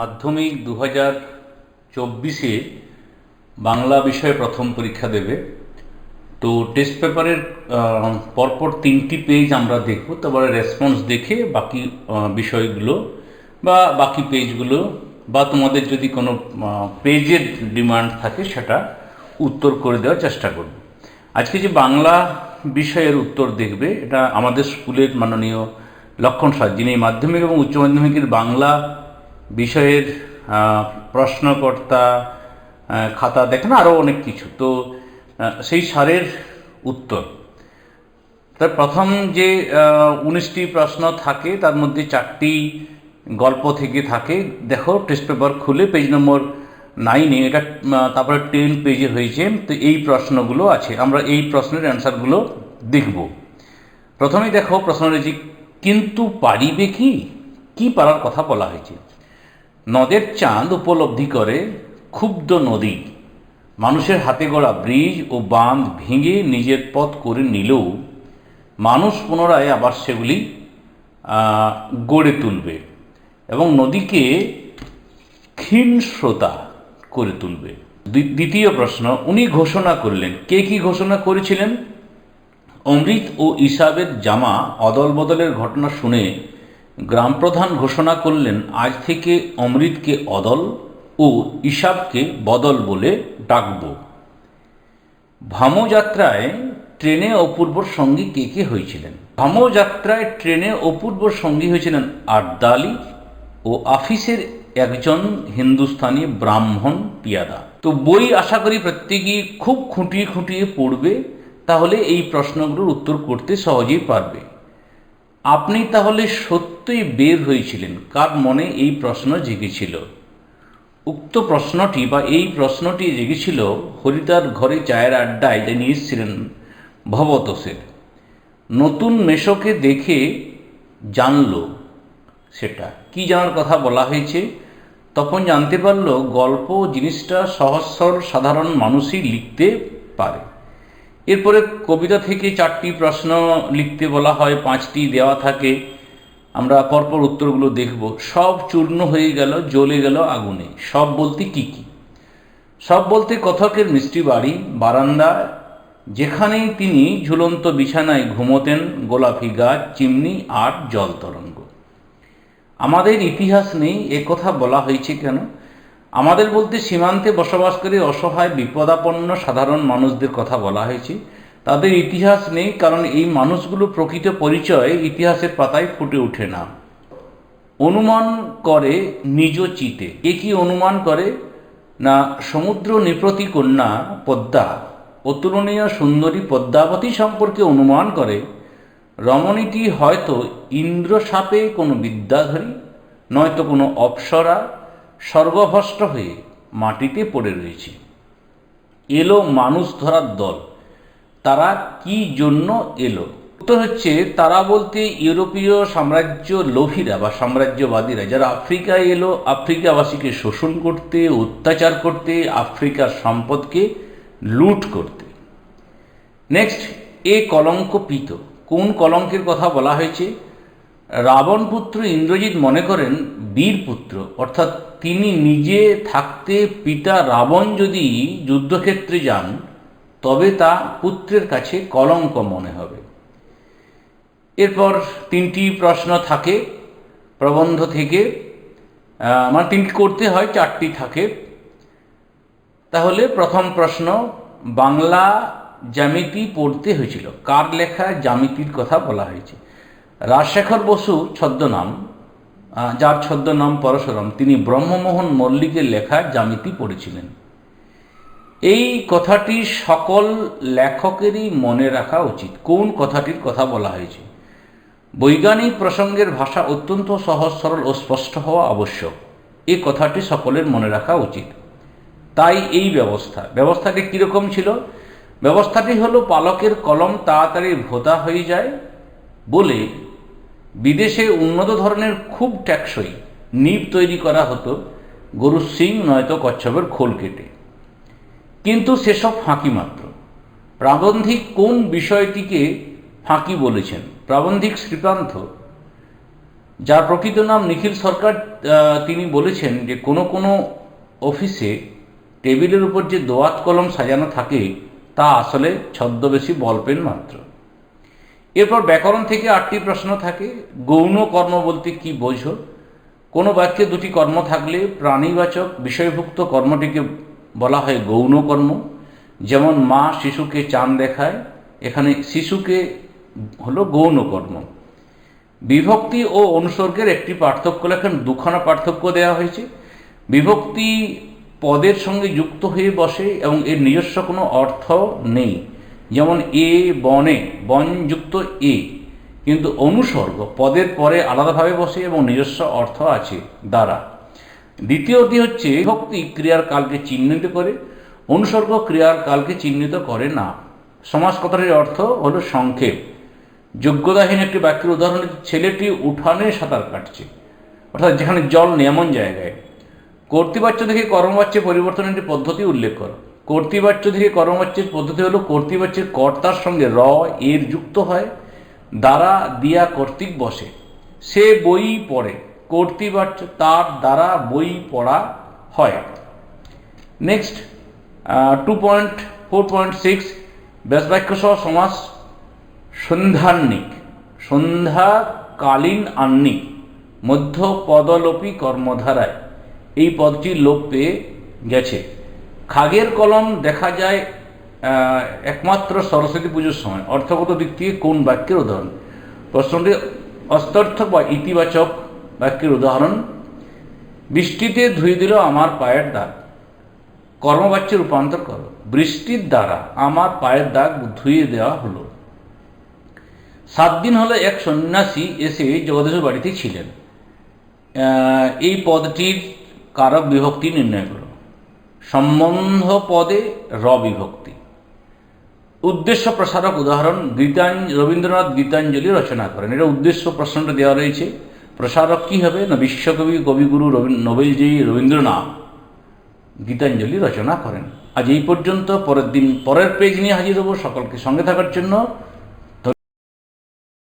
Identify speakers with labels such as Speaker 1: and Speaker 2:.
Speaker 1: মাধ্যমিক দু হাজার চব্বিশে বাংলা বিষয়ে প্রথম পরীক্ষা দেবে। তো টেস্ট পেপারের পরপর তিনটি পেজ আমরা দেখব, তারপরে রেসপন্স দেখে বাকি বিষয়গুলো বা বাকি পেজগুলো বা তোমাদের যদি কোনো পেজের ডিমান্ড থাকে সেটা উত্তর করে দেওয়ার চেষ্টা করব। আজকে যে বাংলা বিষয়ের উত্তর দেখবে, এটা আমাদের স্কুলের মাননীয় লক্ষণ স্যার যিনি মাধ্যমিক এবং উচ্চ মাধ্যমিকের বাংলা বিষয়ের প্রশ্নকর্তা খাতা দেখেন আরও অনেক কিছু। তো সেই সারের উত্তর। তার প্রথম যে উনিশটি প্রশ্ন থাকে, তার মধ্যে চারটি গল্প থেকে থাকে। দেখো টেস্ট পেপার খুলে পেজ নম্বর নাইনে এটা তারপরে টেন পেজে হয়েছে। তো এই প্রশ্নগুলো আছে। আমরা এই প্রশ্নের অ্যান্সারগুলো দেখব। প্রথমেই দেখো প্রশ্ন রয়েছে কিন্তু পারিবে কি? কি পারার কথা বলা হয়েছে। নদের চাঁদ উপলব্ধি করে ক্ষুব্ধ নদী। মানুষের হাতে গড়া ব্রিজ ও বাঁধ ভেঙে নিজের পথ করে নিলেও মানুষ পুনরায় আবার সেগুলি গড়ে তুলবে এবং নদীকে ক্ষীণ স্রোতা করে তুলবে। দ্বি- দ্বিতীয় প্রশ্ন, উনি ঘোষণা করলেন। কে কি ঘোষণা করেছিলেন? অমৃত ও ইসাবের জামা অদল বদলের ঘটনা শুনে গ্রামপ্রধান ঘোষণা করলেন, আজ থেকে অমৃতকে অদল ও ইসাবকে বদল বলে ডাকব। ভামযাত্রায় ট্রেনে অপূর্বর সঙ্গী কে কে হয়েছিলেন? ভামযাত্রায় ট্রেনে অপূর্বর সঙ্গী হয়েছিলেন আড্ডালি ও আফিসের একজন হিন্দুস্তানি ব্রাহ্মণ পিয়াদা। তো বই আশা করি প্রত্যেকেই খুব খুঁটিয়ে খুঁটিয়ে পড়বে, তাহলে এই প্রশ্নগুলোর উত্তর করতে সহজেই পারবে। আপনি তাহলে সত্যই বের হয়েছিলেন, কার মনে এই প্রশ্ন জেগেছিল? উক্ত প্রশ্নটি বা এই প্রশ্নটি জেগেছিল হরিদার ঘরে চায়ের আড্ডায় যিনি এসেছিলেন ভবতোষের। নতুন মেশোকে দেখে জানল সেটা। কি জানার কথা বলা হয়েছে? তখন জানতে পারল গল্প জিনিসটা সহজ সরল সাধারণ মানুষই লিখতে পারে। এরপরে কবিতা থেকে চারটি প্রশ্ন লিখতে বলা হয়, পাঁচটি দেওয়া থাকে। আমরা পরপর উত্তরগুলো দেখব। সব চূর্ণ হয়ে গেল, জ্বলে গেল আগুনে। সব বলতে কি কি? সব বলতে কথকের মিষ্টি বাড়ি, বারান্দা, যেখানেই তিনি ঝুলন্ত বিছানায় ঘুমোতেন, গোলাপি গাছ, চিমনি আর জল তরঙ্গ। আমাদের ইতিহাস নেই কথা বলা হয়েছে কেন? আমাদের বলতে সীমান্তে বসবাসকারী অসহায়, বিপদাপন্ন, সাধারণ মানুষদের কথা বলা হয়েছে। তাদের ইতিহাস নেই, কারণ এই মানুষগুলো প্রকৃত পরিচয় ইতিহাসের পাতায় ফুটে ওঠে না। অনুমান করে নিজ চিতে। কে কি অনুমান করে? না, সমুদ্র নিপ্রতি কন্যা পদ্মা। অতুলনীয় সুন্দরী পদ্মাবতী সম্পর্কে অনুমান করে, রমণীটি হয়তো ইন্দ্রসাপে কোনো বিদ্যাধরী, নয়তো কোনো অপ্সরা, সর্বভষ্ট হয়ে মাটিতে পড়ে রয়েছে। এলো মানুষ ধরার দল। তারা কি জন্য এলো? উত্তর হচ্ছে, তারা বলতে ইউরোপীয় সাম্রাজ্য লোভীরা বা সাম্রাজ্যবাদীরা, যারা আফ্রিকায় এলো, আফ্রিকাবাসীকে শোষণ করতে, অত্যাচার করতে, আফ্রিকার সম্পদকে লুট করতে। নেক্সট এ কলঙ্ক পিত। কোন কলঙ্কের কথা বলা হয়েছে? রাবণ পুত্র ইন্দ্রজিৎ মনে করেন বীর পুত্র অর্থাৎ তিনি নিজে থাকতে পিতা রাবণ যদি যুদ্ধক্ষেত্রে যান তবে তা পুত্রের কাছে কলঙ্ক মনে হবে। এরপর তিনটি প্রশ্ন থাকে প্রবন্ধ থেকে। আহ, মানে তিনটি করতে হয় চারটি থাকে। তাহলে প্রথম প্রশ্ন বাংলা জ্যামিতি পড়তে হয়েছিল। কার লেখা জ্যামিতির কথা বলা হয়েছে? রাজশেখর বসু ছদ্মনাম যার ছদ্মনাম পরশুরাম তিনি ব্রহ্মমোহন মল্লিকের লেখা জ্যামিতি পড়েছিলেন। এই কথাটি সকল লেখকেরই মনে রাখা উচিত। কোন কথাটির কথা বলা হয়েছে? বৈজ্ঞানিক প্রসঙ্গের ভাষা অত্যন্ত সহজ, সরল ও স্পষ্ট হওয়া আবশ্যক। এই কথাটি সকলের মনে রাখা উচিত। তাই এই ব্যবস্থা। ব্যবস্থাটি কীরকম ছিল? ব্যবস্থাটি হলো, পালকের কলম তাড়াতাড়ি ভোতা হয়ে যায় বলে বিদেশে উন্নত ধরনের খুব ট্যাক্সই নিব তৈরি করা হতো। গরুর সিং নয়তো কচ্ছপের খোল কেটে। কিন্তু সেসব ফাঁকি মাত্র। প্রাবন্ধিক কোন বিষয়টিকে ফাঁকি বলেছেন? প্রাবন্ধিক শ্রীকান্ত, যার প্রকৃত নাম নিখিল সরকার তিনি বলেছেন যে কোনো কোনো অফিসে টেবিলের উপর যে দোয়াত কলম সাজানো থাকে, তা আসলে ছদ্মবেশী বলপেন মাত্র। এরপর ব্যাকরণ থেকে আটটি প্রশ্ন থাকে, গৌণ কর্ম বলতে কি বোঝো? কোনো বাক্যে দুটি কর্ম থাকলে প্রাণীবাচক বিষয়ভুক্ত কর্মটিকে বলা হয় গৌণ কর্ম যেমন মা শিশুকে চান দেখায়, এখানে শিশুকে হলো গৌণ কর্ম বিভক্তি ও অনুসর্গের একটি পার্থক্য লেখেন, দুখানা পার্থক্য দেওয়া হয়েছে। বিভক্তি পদের সঙ্গে যুক্ত হয়ে বসে এবং এর নিজস্ব কোনো অর্থ নেই। যেমন এ, বনে বনযুক্ত এ। কিন্তু অনুসর্গ, পদের পরে আলাদাভাবে বসে এবং নিজস্ব অর্থ আছে, দ্বারা। দ্বিতীয়টি হচ্ছে ভক্তি ক্রিয়ার কালকে চিহ্নিত করে, অনুসর্গ ক্রিয়ার কালকে চিহ্নিত করে না। সমাস কথাটির অর্থ হলো সংক্ষেপ। যোগ্যতাহীন একটি বাক্যের উদাহরণ, ছেলেটি উঠানে সাঁতার কাটছে, অর্থাৎ যেখানে জল নেই এমন জায়গায়। কর্তৃবাচ্য থেকে কর্মবাচ্যে পরিবর্তনের একটি পদ্ধতি উল্লেখ করো। কর্তৃবাচ্য থেকে কর্মবাচ্যের পদ্ধতি হলো কর্তৃবাচ্যের কর্তার সঙ্গে র, এর যুক্ত হয়, দ্বারা দিয়া কর্তৃক বসে। সে বই পড়ে। কর্তৃবাচ্য তার দ্বারা বই পড়া হয়। Next two point four point six ব্যাসবাক্য সহ সমাস, সন্ধ্যান্নিক, সন্ধ্যাকালীন আন্নিক মধ্য পদলোপী কর্মধারায়। এই পদটি লোপ পেয়ে গেছে। খাগের কলম দেখা যায় একমাত্র সরস্বতী পুজোর সময়। অর্থগত দিক থেকে কোন বাক্যের উদাহরণ? প্রশ্নটি অস্তর্থক বা ইতিবাচক বাক্যের উদাহরণ, বৃষ্টিতে ধুয়ে দিল আমার পায়ের দাগ। কর্মবাচ্যে রূপান্তর করো, বৃষ্টির দ্বারা আমার পায়ের দাগ ধুয়ে দেওয়া হলো। সাত দিন হলে এক সন্ন্যাসী এসে জগদীশের বাড়িতে ছিলেন। এই পদটির কারক বিভক্তি নির্ণয় করো। সম্বন্ধ পদে র বিভক্তি। উদ্দেশ্য প্রসারক উদাহরণ গীতাঞ্জ রবীন্দ্রনাথ গীতাঞ্জলি রচনা করেন। এটা উদ্দেশ্য প্রশ্নটা দেওয়া রয়েছে। প্রসারক কী হবে? না বিশ্বকবি, কবিগুরু রবীন্দ্র নোবেলজয়ী রবীন্দ্রনাথ গীতাঞ্জলি রচনা করেন। আজ এই পর্যন্ত পরের দিন, পরের পেজ নিয়ে হাজির হব সকলকে সঙ্গে থাকার জন্য।